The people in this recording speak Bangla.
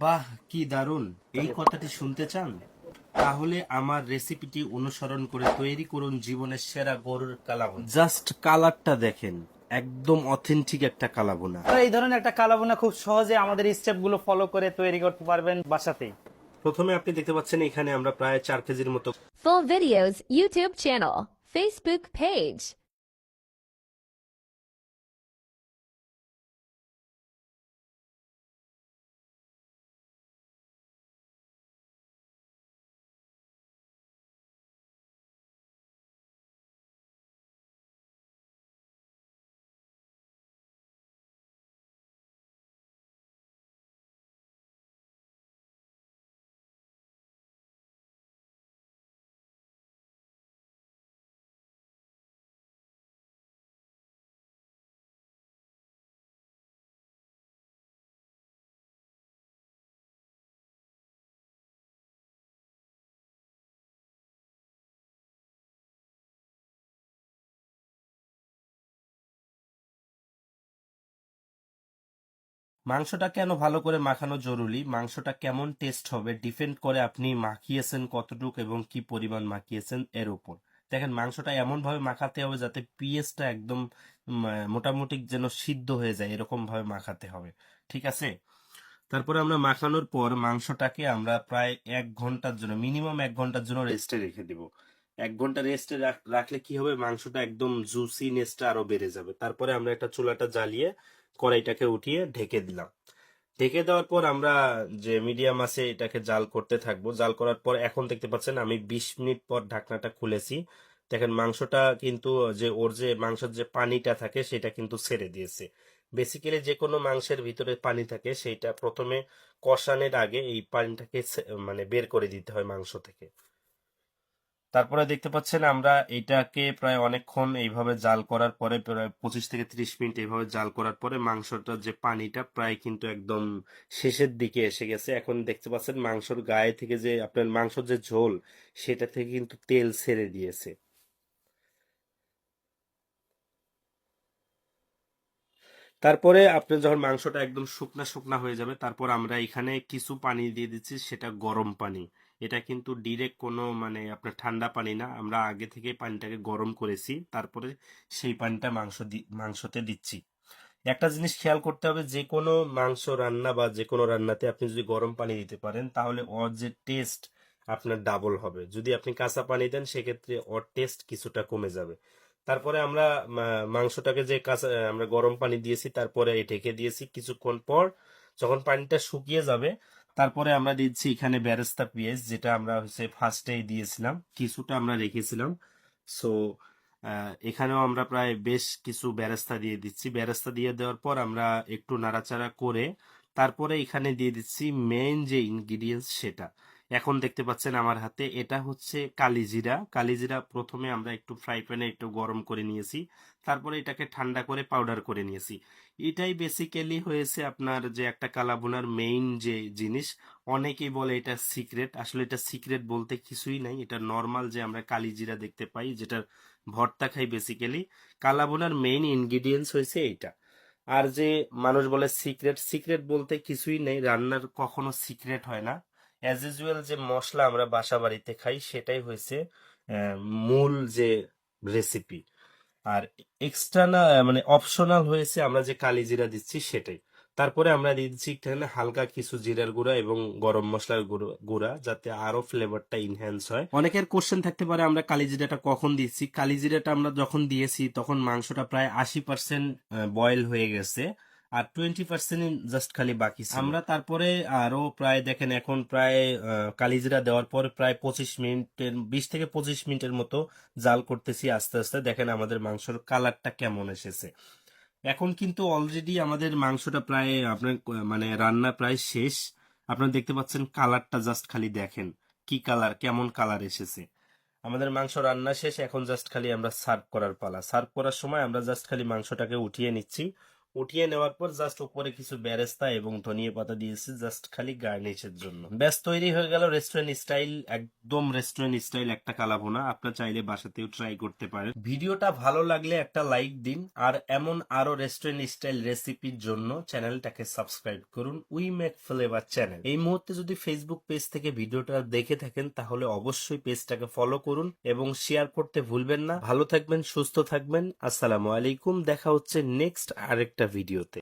বাহ কি দারুণ। এই কথাটি শুনতে চান? তাহলে আমার রেসিপিটি অনুসরণ করে তৈরি করুন জীবনের সেরা গরুর কালাবোনা। জাস্ট কালারটা দেখেন একদম অথেন্টিক একটা কালাবোনা। এই ধরনের একটা কালাবোনা খুব সহজে আমাদের স্টেপগুলো ফলো করে তৈরি করতে পারবেন বাসাতেই প্রথমে আপনি দেখতে পাচ্ছেন এখানে আমরা প্রায় চার কেজির মতো Full videos YouTube channel Facebook page. মাংসটা কেন ভালো করে মাখানো জরুরি? মাংসটা কেমন টেস্ট হবে? ডিপেন্ড করে আপনি মাখিয়েছেন কতটুক এবং কি পরিমাণ মাখিয়েছেন এর উপর। দেখেন, মাংসটা এমন ভাবে মাখাতে হবে যাতে পিএসটা একদম মোটামুটি যেন সিদ্ধ হয়ে যায় এরকম ভাবে মাখাতে হবে। ঠিক আছে? তারপরে আমরা মাখানোর পর মাংসটাকে আমরা প্রায় এক ঘণ্টার জন্য মিনিমাম এক ঘণ্টার জন্য রেস্টে রেখে দিব। এক ঘণ্টা রেস্টে রাখলে কি হবে? মাংসটা একদম জুসিনেসটা আরও বেড়ে যাবে। তারপরে আমরা একটা চুলাটা জ্বালিয়ে কড়াইটাকে উঠিয়ে ঢেকে দিলাম। ঢেকে দেওয়ার পর আমরা যে মিডিয়াম আছে এটাকে জাল করতে থাকব। জাল করার পর এখন দেখতে পাচ্ছেন আমি বিশ মিনিট পর ঢাকনাটা খুলেছি। দেখেন মাংসটা কিন্তু যে ওর যে মাংসের যে পানিটা থাকে সেটা কিন্তু ছেড়ে দিয়েছে। বেসিক্যালি যে কোনো মাংসের ভিতরে পানি থাকে সেইটা প্রথমে কষানোর আগে এই পানিটাকে মানে বের করে দিতে হয় মাংস থেকে। তারপরে দেখতে পাচ্ছেন আমরা এটাকে প্রায় অনেকক্ষণ এইভাবে জাল করার পরে প্রায় পঁচিশ থেকে ত্রিশ মিনিট এইভাবে জাল করার পরে মাংসটা যে পানিটা প্রায় কিন্তু একদম শেষের দিকে এসে গেছে। এখন দেখতে পাচ্ছেন মাংসর গায়ে থেকে যে আপনার মাংসর যে ঝোল, সেটা থেকে কিন্তু তেল ছেড়ে দিয়েছে। তারপরে আপনার যখন মাংসটা একদম শুকনা শুকনা হয়ে যাবে, তারপর আমরা এখানে কিছু পানি দিয়ে দিচ্ছি, সেটা গরম পানি। এটা কিন্তু ডিরেক্ট কোনো মানে আপনার ঠান্ডা পানি না। আমরা আগে থেকে পানিটাকে গরম করেছি, তারপরে সেই পানিটা মাংস মাংসতে দিচ্ছি। একটা জিনিস খেয়াল করতে হবে, যে কোনো মাংস রান্না বা যে কোনো রান্নাতে আপনি যদি গরম পানি দিতে পারেন, তাহলে ওর যে টেস্ট আপনার ডাবল হবে। যদি আপনি কাঁচা পানি দেন, সেক্ষেত্রে ওর টেস্ট কিছুটা কমে যাবে। তারপরে আমরা মাংসটাকে যে কাঁচা, আমরা গরম পানি দিয়েছি, তারপরে ঢেকে দিয়েছি। কিছুক্ষণ পর যখন পানিটা শুকিয়ে যাবে তারপরে আমরা দিচ্ছি এখানে ব্যারেস্তা পিএস যেটা আমরা হচ্ছে ফার্স্টেই দিয়েছিলাম। কিছুটা আমরা রেখেছিলাম। সো এখানেও আমরা প্রায় বেশ কিছু ব্যারেস্তা দিয়ে দিচ্ছি। ব্যারেস্তা দিয়ে দেওয়ার পর আমরা একটু নাড়াচাড়া করে তারপরে এখানে দিয়ে দিচ্ছি মেইন যে ইনগ্রিডিয়েন্টস সেটা। এখন দেখতে পাচ্ছেন আমার হাতে। এটা হচ্ছে কালিজিরা কালিজিরা প্রথমে আমরা একটু ফ্রাই প্যানে একটু গরম করে নিয়েছি। তারপরে এটাকে ঠান্ডা করে পাউডার করে নিয়েছি। এটাই বেসিক্যালি হয়েছে আপনার যে একটা কালাভুনার মেইন যে জিনিস। অনেকেই বলে এটা সিক্রেট আসলে এটা সিক্রেট বলতে কিছুই নাই। এটা নর্মাল যে আমরা কালিজিরা দেখতে পাই, যেটার ভর্তা খাই বেসিক্যালি কালাভুনার মেইন ইনগ্রিডিয়েন্টস হয়েছে এইটা। আর যে মানুষ বলে সিক্রেট সিক্রেট বলতে কিছুই নেই। রান্নার কখনো সিক্রেট হয় না। অ্যাজ ইউজুয়াল যে মশলা আমরা বাসা বাড়িতে খাই, সেটাই হয়েছে মূল যে রেসিপি আর এক্সট্রা না মানে অপশনাল হয়েছে আমরা যে কালি জিরা দিচ্ছি সেটাই। তারপরে আমরা দিচ্ছি এখানে হালকা কিছু জিরার গুঁড়া এবং গরম মশলার গুঁড়ো, গুঁড়া, যাতে আরও ফ্লেভারটা ইনহ্যান্স হয়। অনেকের কোশ্চেন থাকতে পারে আমরা কালি জিরাটা কখন দিচ্ছি। কালি জিরাটা আমরা যখন দিয়েছি, তখন মাংসটা প্রায় আশি পার্সেন্ট বয়েল হয়ে গেছে। আর টোয়েন্টি পার্সেন্ট জাস্ট খালি বাকি আমরা তারপরে আরও প্রায় দেখেন এখন প্রায় কালিজিরা দেওয়ার পর প্রায় পঁচিশ মিনিটের, বিশ থেকে পঁচিশ মিনিটের মতো জাল করতেছি আস্তে আস্তে। দেখেন আমাদের মাংসর কালারটা কেমন এসেছে। এখন কিন্তু অলরেডি আমাদের মাংসটা প্রায়, আপনার মানে রান্না প্রায় শেষ। আপনারা দেখতে পাচ্ছেন কালারটা জাস্ট খালি দেখেন। কি কালার, কেমন কালার এসেছে। আমাদের মাংস রান্না শেষ, এখন জাস্ট খালি আমরা সার্ভ করার পালা। সার্ভ করার সময় আমরা জাস্ট খালি মাংসটাকে উঠিয়ে নিচ্ছি। উঠিয়ে নেওয়ার পর জাস্ট উপরে কিছু বেরেস্তা এবং ধনিয়া পাতা দিয়েছি জাস্ট খালি গার্নিশের জন্য। ব্যাস, তৈরি হয়ে গেল রেস্টুরেন্ট স্টাইল একদম রেস্টুরেন্ট স্টাইল একটা কালাভুনা। আপনার চাইলে বাসাতেও ট্রাই করতে পারেন। ভিডিওটা ভালো লাগলে একটা লাইক দিন, আর এমন আরও রেস্টুরেন্ট স্টাইল রেসিপির জন্য চ্যানেলটাকে সাবস্ক্রাইব করুন উই মেক ফ্লেভার চ্যানেল এই মুহূর্তে যদি ফেসবুক পেজ থেকে ভিডিওটা দেখে থাকেন, তাহলে অবশ্যই পেজটাকে ফলো করুন এবং শেয়ার করতে ভুলবেন না। ভালো থাকবেন, সুস্থ থাকবেন। আসসালামু আলাইকুম, দেখা হচ্ছে নেক্সট আরেকটা ভিডিওতে।